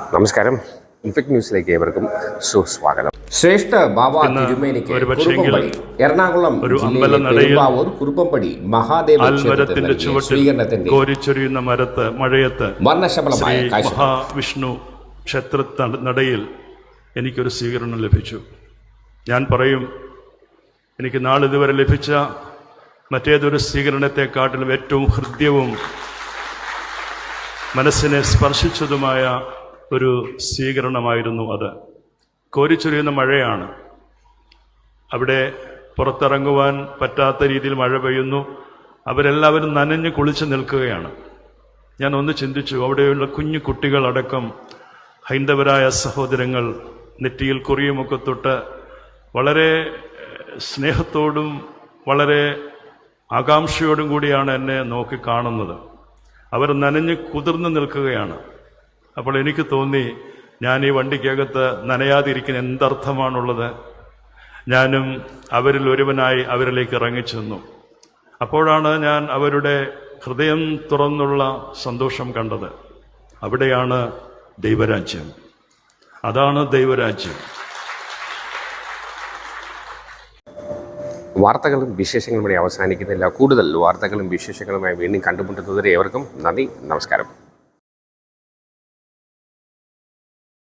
നമസ്കാരം. ഇൻഫെക്ട് ന്യൂസിലേക്ക് ഏവർക്കും സുസ്വാഗതം. ശ്രേഷ്ഠ ബാബ തിരുമേനിക്ക് കുറുപ്പംപടി. എറണാകുളം അമ്പലനടയിൽ കുറുപ്പംപടി മഹാദേവ ക്ഷേത്രത്തിന്റെ സ്വീകരണത്തിന്റെ കോരിച്ചൊരിയുന്ന മരത്ത് മഴയത്ത് വർണശബളമായ മഹാവിഷ്ണു ക്ഷേത്ര നടയിൽ എനിക്കൊരു സ്വീകരണം ലഭിച്ചു. ഞാൻ പറയും എനിക്ക് നാളിതുവരെ ലഭിച്ച മറ്റേതൊരു സ്വീകരണത്തെക്കാട്ടിലും ഏറ്റവും ഹൃദ്യവും മനസ്സിനെ സ്പർശിച്ചതുമായ ഒരു സ്വീകരണമായിരുന്നു അത്. കോരിച്ചൊരിയുന്ന മഴയാണ്. അവിടെ പുറത്തിറങ്ങുവാൻ പറ്റാത്ത രീതിയിൽ മഴ പെയ്യുന്നു. അവരെല്ലാവരും നനഞ്ഞു കുളിച്ച് നിൽക്കുകയാണ്. ഞാൻ ഒന്ന് ചിന്തിച്ചു അവിടെയുള്ള കുഞ്ഞു കുട്ടികളടക്കം ഹൈന്ദവരായ സഹോദരങ്ങൾ നെറ്റിയിൽ കുറിയുമൊക്കെ തൊട്ട് വളരെ സ്നേഹത്തോടും വളരെ ആകാംക്ഷയോടും കൂടിയാണ് എന്നെ നോക്കി കാണുന്നത്. അവർ നനഞ്ഞ് കുതിർന്ന് നിൽക്കുകയാണ്. അപ്പോൾ എനിക്ക് തോന്നി ഞാൻ ഈ വണ്ടിക്കകത്ത് നനയാതിരിക്കുന്ന എന്തർത്ഥമാണുള്ളത്? ഞാനും അവരിൽ ഒരുവനായി അവരിലേക്ക് ഇറങ്ങിച്ചെന്നു. അപ്പോഴാണ് ഞാൻ അവരുടെ ഹൃദയം തുറന്നുള്ള സന്തോഷം കണ്ടത്. അവിടെയാണ് ദൈവരാജ്യം. അതാണ് ദൈവരാജ്യം. വാർത്തകളും വിശേഷങ്ങളും അവസാനിക്കുന്നില്ല. കൂടുതൽ വാർത്തകളും വിശേഷങ്ങളുമായി വീണ്ടും കണ്ടുമുട്ടുന്നതുവരെ ഏവർക്കും നന്ദി നമസ്കാരം.